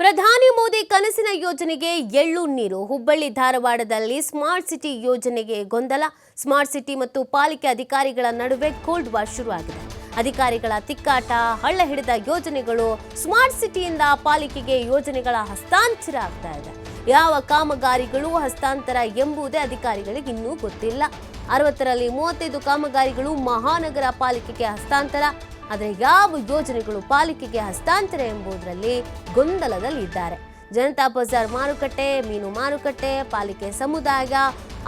ಪ್ರಧಾನಿ ಮೋದಿ ಕನಸಿನ ಯೋಜನೆಗೆ ಎಳ್ಳು ನೀರು. ಹುಬ್ಬಳ್ಳಿ ಧಾರವಾಡದಲ್ಲಿ ಸ್ಮಾರ್ಟ್ ಸಿಟಿ ಯೋಜನೆಗೆ ಗೊಂದಲ. ಸ್ಮಾರ್ಟ್ ಸಿಟಿ ಮತ್ತು ಪಾಲಿಕೆ ಅಧಿಕಾರಿಗಳ ನಡುವೆ ಕೋಲ್ಡ್ ವಾರ್ ಶುರುವಾಗಿದೆ. ಅಧಿಕಾರಿಗಳ ತಿಕ್ಕಾಟ, ಹಳ್ಳ ಹಿಡಿದ ಯೋಜನೆಗಳು ಸ್ಮಾರ್ಟ್ ಸಿಟಿಯಿಂದ ಪಾಲಿಕೆಗೆ ಯೋಜನೆಗಳ ಹಸ್ತಾಂತರ ಆಗ್ತಾ ಇದೆ. ಯಾವ ಕಾಮಗಾರಿಗಳು ಹಸ್ತಾಂತರ ಎಂಬುದೇ ಅಧಿಕಾರಿಗಳಿಗೆ ಇನ್ನೂ ಗೊತ್ತಿಲ್ಲ. ಅರವತ್ತರಲ್ಲಿ ಮೂವತ್ತೈದು ಕಾಮಗಾರಿಗಳು ಮಹಾನಗರ ಪಾಲಿಕೆಗೆ ಹಸ್ತಾಂತರ. ಆದರೆ ಯಾವ ಯೋಜನೆಗಳು ಪಾಲಿಕೆಗೆ ಹಸ್ತಾಂತರ ಎಂಬುದರಲ್ಲಿ ಗೊಂದಲದಲ್ಲಿದ್ದಾರೆ. ಜನತಾ ಬಜಾರ್ ಮಾರುಕಟ್ಟೆ, ಮೀನು ಮಾರುಕಟ್ಟೆ, ಪಾಲಿಕೆ ಸಮುದಾಯ,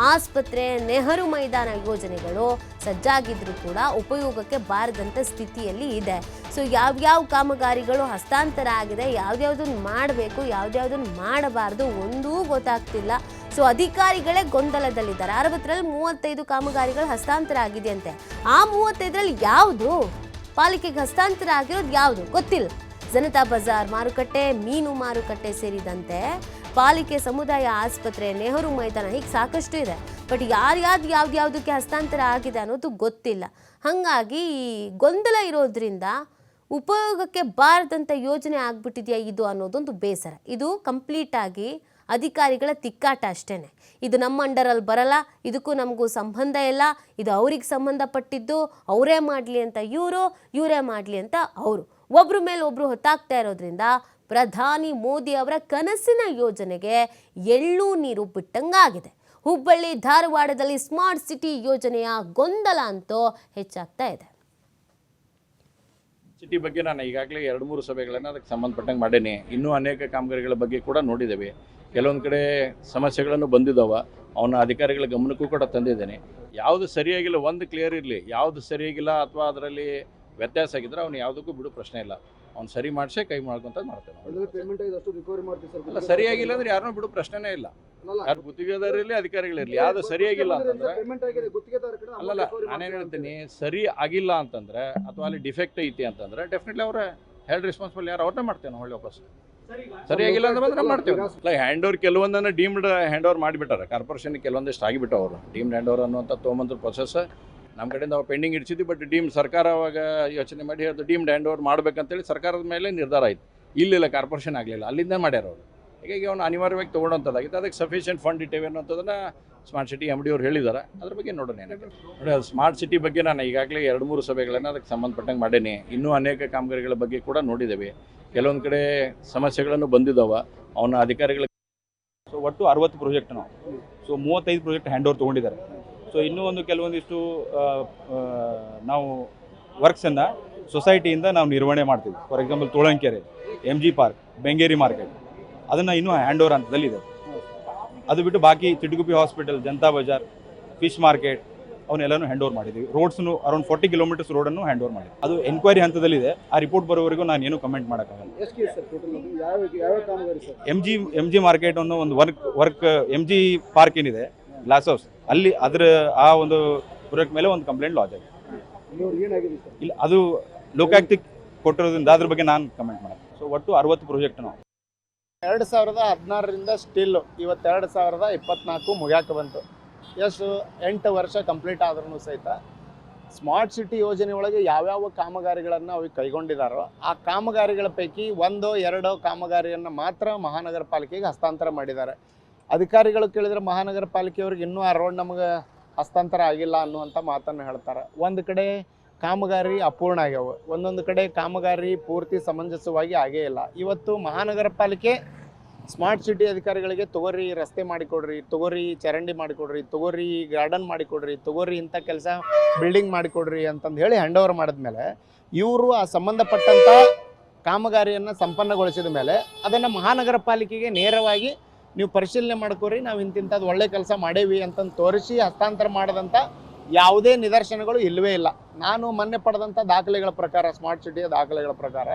ಆಸ್ಪತ್ರೆ, ನೆಹರು ಮೈದಾನ ಯೋಜನೆಗಳು ಸಜ್ಜಾಗಿದ್ರೂ ಕೂಡ ಉಪಯೋಗಕ್ಕೆ ಬಾರದಂತ ಸ್ಥಿತಿಯಲ್ಲಿ ಇದೆ. ಸೊ ಯಾವ್ಯಾವ ಕಾಮಗಾರಿಗಳು ಹಸ್ತಾಂತರ ಆಗಿದೆ ಯಾವ್ದ್ಯಾವ್ದನ್ನ ಮಾಡಬೇಕು ಯಾವ್ದ್ಯಾವ್ದನ್ನ ಮಾಡಬಾರ್ದು ಒಂದೂ ಗೊತ್ತಾಗ್ತಿಲ್ಲ. ಸೊ ಅಧಿಕಾರಿಗಳೇ ಗೊಂದಲದಲ್ಲಿದ್ದಾರೆ. ಅರವತ್ತರಲ್ಲಿ ಮೂವತ್ತೈದು ಕಾಮಗಾರಿಗಳು ಹಸ್ತಾಂತರ ಆಗಿದೆಯಂತೆ. ಆ ಮೂವತ್ತೈದರಲ್ಲಿ ಯಾವುದು? ಪಾಲಿಕೆಗೆ ಹಸ್ತಾಂತರ ಆಗಿರೋದು ಯಾವುದು? ಗೊತ್ತಿಲ್ಲ. ಜನತಾ ಬಜಾರ್ ಮಾರುಕಟ್ಟೆ, ಮೀನು ಮಾರುಕಟ್ಟೆ ಸೇರಿದಂತೆ ಪಾಲಿಕೆ ಸಮುದಾಯ ಆಸ್ಪತ್ರೆ, ನೆಹರು ಮೈದಾನ ಹೀಗೆ ಸಾಕಷ್ಟು ಇದೆ. ಬಟ್ ಯಾರ್ಯಾವ್ದು ಯಾವ್ದ್ಯಾವ್ದಕ್ಕೆ ಹಸ್ತಾಂತರ ಆಗಿದೆ ಅನ್ನೋದು ಗೊತ್ತಿಲ್ಲ. ಹಾಗಾಗಿ ಈ ಗೊಂದಲ ಇರೋದ್ರಿಂದ ಉಪಯೋಗಕ್ಕೆ ಬಾರದಂಥ ಯೋಜನೆ ಆಗ್ಬಿಟ್ಟಿದೆಯಾ ಇದು ಅನ್ನೋದೊಂದು ಬೇಸರ. ಇದು ಕಂಪ್ಲೀಟ್ ಆಗಿ ಅಧಿಕಾರಿಗಳ ತಿಕ್ಕಾಟ ಅಷ್ಟೇ ಇದು ನಮ್ಮ ಅಂಡರಲ್ಲಿ ಬರಲ್ಲ, ಇದಕ್ಕೂ ನಮಗೂ ಸಂಬಂಧ ಇಲ್ಲ, ಇದು ಅವ್ರಿಗೆ ಸಂಬಂಧಪಟ್ಟಿದ್ದು, ಅವರೇ ಮಾಡಲಿ ಅಂತ ಇವರು, ಇವರೇ ಮಾಡಲಿ ಅಂತ ಅವರು. ಒಬ್ಬರ ಮೇಲೆ ಒಬ್ರು ಹೊತ್ತಾಗ್ತಾ ಇರೋದ್ರಿಂದ ಪ್ರಧಾನಿ ಮೋದಿ ಅವರ ಕನಸಿನ ಯೋಜನೆಗೆ ಎಳ್ಳು ನೀರು ಬಿಟ್ಟಂಗಾಗಿದೆ. ಹುಬ್ಬಳ್ಳಿ ಧಾರವಾಡದಲ್ಲಿ ಸ್ಮಾರ್ಟ್ ಸಿಟಿ ಯೋಜನೆಯ ಗೊಂದಲ ಅಂತೂ ಹೆಚ್ಚಾಗ್ತಾ ಇದೆ. ಸಿಟಿ ಬಗ್ಗೆ ನಾನು ಈಗಾಗಲೇ ಎರಡು ಮೂರು ಸಭೆಗಳನ್ನು ಅದಕ್ಕೆ ಸಂಬಂಧಪಟ್ಟಂಗೆ ಮಾಡೇನಿ. ಇನ್ನೂ ಅನೇಕ ಕಾಮಗಾರಿಗಳ ಬಗ್ಗೆ ಕೂಡ ನೋಡಿದ್ದೇವೆ. ಕೆಲವೊಂದು ಕಡೆ ಸಮಸ್ಯೆಗಳನ್ನು ಬಂದಿದ್ದಾವೆ ಅವನ ಅಧಿಕಾರಿಗಳ ಗಮನಕ್ಕೂ ಕೂಡ ತಂದಿದ್ದೇನೆ. ಯಾವುದು ಸರಿಯಾಗಿಲ್ಲ ಒಂದು ಕ್ಲಿಯರ್ ಇರಲಿ. ಯಾವುದು ಸರಿಯಾಗಿಲ್ಲ ಅಥವಾ ಅದರಲ್ಲಿ ವ್ಯತ್ಯಾಸ ಆಗಿದ್ರೆ ಅವ್ನು ಯಾವುದಕ್ಕೂ ಬಿಡು ಪ್ರಶ್ನೆ ಇಲ್ಲ. ಅವ್ನು ಸರಿ ಮಾಡಿಸೇ ಕೈ ಮಾಡ್ಕೊಂತ ಮಾಡ್ತೇನೆ. ಅಲ್ಲ ಸರಿಯಾಗಿಲ್ಲ ಅಂದ್ರೆ ಯಾರನ್ನೂ ಬಿಡು ಪ್ರಶ್ನೆನೇ ಇಲ್ಲ. ಯಾರು ಗುತ್ತಿಗೆದಾರರಲ್ಲಿ ಅಧಿಕಾರಿಗಳಿರಲಿ ಯಾವುದು ಸರಿಯಾಗಿಲ್ಲ ಅಂತಂದ್ರೆ ಅಲ್ಲಲ್ಲ ನಾನೇನು ಹೇಳ್ತೀನಿ ಸರಿ ಆಗಿಲ್ಲ ಅಂತಂದ್ರೆ ಅಥವಾ ಅಲ್ಲಿ ಡಿಫೆಕ್ಟ್ ಐತಿ ಅಂತಂದ್ರೆ ಡೆಫಿನೆಟ್ಲಿ ಅವ್ರ ಹೆಲ್ಡ್ ರೆಸ್ಪಾನ್ಸಿಬಲ್ ಯಾರು ಅವ್ರನ್ನೇ ಮಾಡ್ತೇವೆ ನಾವು ಹೊಳ್ಳಿ ವಾಪಸ್. ಸರಿಯಾಗಿಲ್ಲ ಅಂತ ಬಂದ್ರೆ ಮಾಡ್ತೇವೆ ಇಲ್ಲ ಹ್ಯಾಂಡ್ ಓವರ್ ಕೆಲವೊಂದನ್ನು ಡೀಮ್ಡ್ ಹ್ಯಾಂಡ್ ಓವರ್ ಮಾಡಿಬಿಟ್ಟಾರೆ ಕಾರ್ಪೊರೇಷನ್ ಕೆಲವೊಂದಿಷ್ಟು ಆಗಿಬಿಟ್ಟು ಅವರು. ಡೀಮ್ಡ್ ಹ್ಯಾಂಡ್ ಓವರ್ ಅನ್ನುವಂಥ ತೊಗೊಂಬಂದ್ರ ಪ್ರೊಸೆಸ್ ನಮ್ಮ ಕಡೆಯಿಂದ ನಾವು ಪೆಂಡಿಂಗ್ ಇಡ್ಸಿದ್ವಿ ಬಟ್ ಡೀಮ್ ಸರ್ಕಾರ ಅವಾಗ ಯೋಚನೆ ಮಾಡಿ ಅದು ಡೀಮ್ಡ್ ಹ್ಯಾಂಡ್ ಓವರ್ ಮಾಡ್ಬೇಕಂತೇಳಿ ಸರ್ಕಾರದ ಮೇಲೆ ನಿರ್ಧಾರ ಆಯಿತು. ಇಲ್ಲಿಲ್ಲ ಕಾರ್ಪೊರೇಷನ್ ಆಗಲಿಲ್ಲ. ಅಲ್ಲಿಂದ ಮಾಡ್ಯಾರ ಅವರು. ಹೀಗಾಗಿ ಅವ್ನು ಅನಿವಾರ್ಯವಾಗಿ ತೊಗೊಳೋಂಥದ್ದಾಗಿತ್ತು ಅದಕ್ಕೆ ಸಫಿಷಿಯೆಂಟ್ ಫಂಡ್ ಇಟ್ಟೇವೆ ಅನ್ನೋಂಥದ್ದನ್ನು ಸ್ಮಾರ್ಟ್ ಸಿಟಿ ಎಂ ಡಿ ಅವ್ರು ಹೇಳಿದ್ದಾರೆ. ಅದ್ರ ಬಗ್ಗೆ ನೋಡೋಣ ಏನಕ್ಕೆ ನೋಡಿ ಸ್ಮಾರ್ಟ್ ಸಿಟಿ ಬಗ್ಗೆ ನಾನು ಈಗಾಗಲೇ ಎರಡು ಮೂರು ಸಭೆಗಳನ್ನು ಅದಕ್ಕೆ ಸಂಬಂಧಪಟ್ಟಂಗೆ ಮಾಡೇನಿ. ಇನ್ನೂ ಅನೇಕ ಕಾಮಗಾರಿಗಳ ಬಗ್ಗೆ ಕೂಡ ನೋಡಿದ್ದೇವೆ. ಕೆಲವೊಂದು ಕಡೆ ಸಮಸ್ಯೆಗಳನ್ನು ಬಂದಿದ್ದಾವೆ ಅವನ ಅಧಿಕಾರಿಗಳ ಸೊ ಒಟ್ಟು ಅರವತ್ತು ಪ್ರಾಜೆಕ್ಟ್ ನಾವು. ಸೊ ಮೂವತ್ತೈದು ಪ್ರಾಜೆಕ್ಟ್ ಹ್ಯಾಂಡ್ ಓವರ್ ತೊಗೊಂಡಿದ್ದಾರೆ. ಸೊ ಇನ್ನೂ ಒಂದು ಕೆಲವೊಂದಿಷ್ಟು ನಾವು ವರ್ಕ್ಸನ್ನು ಸೊಸೈಟಿಯಿಂದ ನಾವು ನಿರ್ವಹಣೆ ಮಾಡ್ತೀವಿ. For example Tolankere M G park Bengeri market ಅದನ್ನು ಇನ್ನೂ ಹ್ಯಾಂಡ್ ಓವರ್ ಹಂತದಲ್ಲಿದೆ. ಅದು ಬಿಟ್ಟು ಬಾಕಿ Chitaguppi hospital Janata Bazaar fish market ಅವನ್ನೆಲ್ಲನೂ hand over ಮಾಡಿದ್ವಿ. ರೋಡ್ಸ್ನು ಅರೌಂಡ್ ಫೋರ್ಟಿ ಕಿಲೋಮೀಟರ್ಸ್ ರೋಡನ್ನು ಹ್ಯಾಂಡ್ ಓವರ್ ಮಾಡಿದ್ವಿ. ಅದು ಎನ್ಕ್ವೈರಿ ಹಂತದಲ್ಲಿದೆ. ಆ ರಿಪೋರ್ಟ್ ಬರೋವರೆಗೂ ನಾನು ಏನು ಕಮೆಂಟ್ ಮಾಡೋಕ್ಕಾಗಲ್ಲ. M G M G market ಅನ್ನು ಒಂದು work work M G park ಏನಿದೆ ಗ್ಲಾಸ್ ಹೌಸ್ ಅಲ್ಲಿ ಅದರ ಆ ಒಂದು ಪ್ರಾಜೆಕ್ಟ್ ಮೇಲೆ ಒಂದು ಕಂಪ್ಲೇಂಟ್ ಲಾಜ್ ಆಗಿದೆ. ಏನಾಗಿದೆ ಸರ್ ಇಲ್ಲ ಅದು ಲೋಕಾಯುಕ್ತಿಗೆ ಕೊಟ್ಟಿರೋದ್ರಿಂದ ಅದ್ರ ಬಗ್ಗೆ ನಾನು ಕಮೆಂಟ್ ಮಾಡೋದು ಸೊ ಒಟ್ಟು ಅರವತ್ತು ಪ್ರಾಜೆಕ್ಟ್ ನಾವು. ಎರಡು ಸಾವಿರದ ಹದಿನಾರರಿಂದ ಸ್ಟಿಲ್ಲು ಇವತ್ತೆರಡು ಸಾವಿರದ ಇಪ್ಪತ್ನಾಲ್ಕು ಮುಗ್ಯಾಕೆ ಬಂತು. ಎಷ್ಟು ಎಂಟು ವರ್ಷ ಕಂಪ್ಲೀಟ್ ಆದ್ರೂ ಸಹಿತ. ಸ್ಮಾರ್ಟ್ ಸಿಟಿ ಯೋಜನೆ ಒಳಗೆ ಯಾವ್ಯಾವ ಕಾಮಗಾರಿಗಳನ್ನು ಅವು ಕೈಗೊಂಡಿದ್ದಾರೋ ಆ ಕಾಮಗಾರಿಗಳ ಪೈಕಿ ಒಂದು ಎರಡೋ ಕಾಮಗಾರಿಯನ್ನು ಮಾತ್ರ ಮಹಾನಗರ ಪಾಲಿಕೆಗೆ ಹಸ್ತಾಂತರ ಮಾಡಿದ್ದಾರೆ. ಅಧಿಕಾರಿಗಳು ಕೇಳಿದ್ರೆ ಮಹಾನಗರ ಪಾಲಿಕೆಯವ್ರಿಗೆ ಇನ್ನೂ ಆ ರೋಡ್ ನಮಗೆ ಹಸ್ತಾಂತರ ಆಗಿಲ್ಲ ಅನ್ನುವಂಥ ಮಾತನ್ನು ಹೇಳ್ತಾರೆ. ಒಂದು ಕಡೆ ಕಾಮಗಾರಿ ಅಪೂರ್ಣ ಆಗ್ಯಾವ, ಒಂದೊಂದು ಕಡೆ ಕಾಮಗಾರಿ ಪೂರ್ತಿ ಸಮಂಜಸವಾಗಿ ಆಗೇ ಇಲ್ಲ. ಇವತ್ತು ಮಹಾನಗರ ಪಾಲಿಕೆ ಸ್ಮಾರ್ಟ್ ಸಿಟಿ ಅಧಿಕಾರಿಗಳಿಗೆ ತಗೋರಿ, ರಸ್ತೆ ಮಾಡಿಕೊಡ್ರಿ, ತಗೋರಿ, ಚರಂಡಿ ಮಾಡಿಕೊಡ್ರಿ, ತಗೋರಿ ಗಾರ್ಡನ್ ಮಾಡಿಕೊಡ್ರಿ, ತಗೋರಿ ಇಂಥ ಕೆಲಸ ಬಿಲ್ಡಿಂಗ್ ಮಾಡಿಕೊಡ್ರಿ ಅಂತಂದು ಹೇಳಿ ಹ್ಯಾಂಡ್ ಓವರ್ ಮಾಡಿದ್ಮೇಲೆ ಇವರು ಆ ಸಂಬಂಧಪಟ್ಟಂಥ ಕಾಮಗಾರಿಯನ್ನು ಸಂಪನ್ನಗೊಳಿಸಿದ ಮೇಲೆ ಅದನ್ನು ಮಹಾನಗರ ಪಾಲಿಕೆಗೆ ನೇರವಾಗಿ ನೀವು ಪರಿಶೀಲನೆ ಮಾಡ್ಕೋರಿ, ನಾವು ಇಂತಿಂಥದ್ದು ಒಳ್ಳೆ ಕೆಲಸ ಮಾಡೇವಿ ಅಂತಂದು ತೋರಿಸಿ ಹಸ್ತಾಂತರ ಮಾಡಿದಂಥ ಯಾವುದೇ ನಿದರ್ಶನಗಳು ಇಲ್ಲವೇ ಇಲ್ಲ. ನಾನು ಮೊನ್ನೆ ಪಡೆದಂಥ ದಾಖಲೆಗಳ ಪ್ರಕಾರ, ಸ್ಮಾರ್ಟ್ ಸಿಟಿಯ ದಾಖಲೆಗಳ ಪ್ರಕಾರ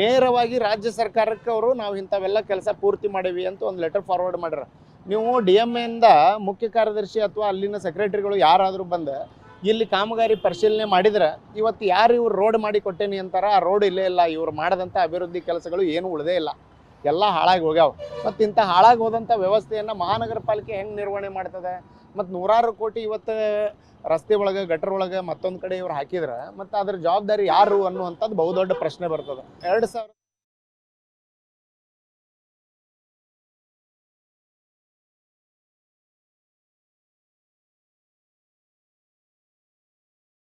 ನೇರವಾಗಿ ರಾಜ್ಯ ಸರ್ಕಾರಕ್ಕೆ ಅವರು ನಾವು ಇಂಥವೆಲ್ಲ ಕೆಲಸ ಪೂರ್ತಿ ಮಾಡೀವಿ ಅಂತ ಒಂದು ಲೆಟರ್ ಫಾರ್ವರ್ಡ್ ಮಾಡ್ಯಾರ. ನೀವು ಡಿ ಎಂ ಎಂದ ಮುಖ್ಯ ಕಾರ್ಯದರ್ಶಿ ಅಥವಾ ಅಲ್ಲಿನ ಸೆಕ್ರೆಟರಿಗಳು ಯಾರಾದರೂ ಬಂದು, ಇಲ್ಲಿ ಕಾಮಗಾರಿ ಪರಿಶೀಲನೆ ಮಾಡಿದ್ರೆ, ಇವತ್ತು ಯಾರು ಇವ್ರು ರೋಡ್ ಮಾಡಿ ಕೊಟ್ಟೇನಿ ಅಂತಾರೆ, ಆ ರೋಡ್ ಇಲ್ಲೇ ಇಲ್ಲ, ಇವ್ರು ಮಾಡಿದಂಥ ಅಭಿವೃದ್ಧಿ ಕೆಲಸಗಳು ಏನು ಉಳಿದೇ ಇಲ್ಲ. ಎಲ್ಲ ಹಾಳಾಗಿ ಹೋಗ್ಯಾವ. ಮತ್ತು ಇಂಥ ಹಾಳಾಗಿ ಹೋದಂಥ ವ್ಯವಸ್ಥೆಯನ್ನು ಮಹಾನಗರ ಪಾಲಿಕೆ ಹೆಂಗೆ ನಿರ್ವಹಣೆ ಮಾಡ್ತದೆ? ಮತ್ತು ನೂರಾರು ಕೋಟಿ ಇವತ್ತು ರಸ್ತೆ ಒಳಗೆ, ಗಟರ್ ಒಳಗೆ ಮತ್ತೊಂದು ಕಡೆ ಇವ್ರು ಹಾಕಿದ್ರೆ, ಮತ್ತು ಅದ್ರ ಜವಾಬ್ದಾರಿ ಯಾರು ಅನ್ನುವಂಥದ್ದು ಬಹುದೊಡ್ಡ ಪ್ರಶ್ನೆ ಬರ್ತದೆ. ಎರಡು ಸಾವಿರ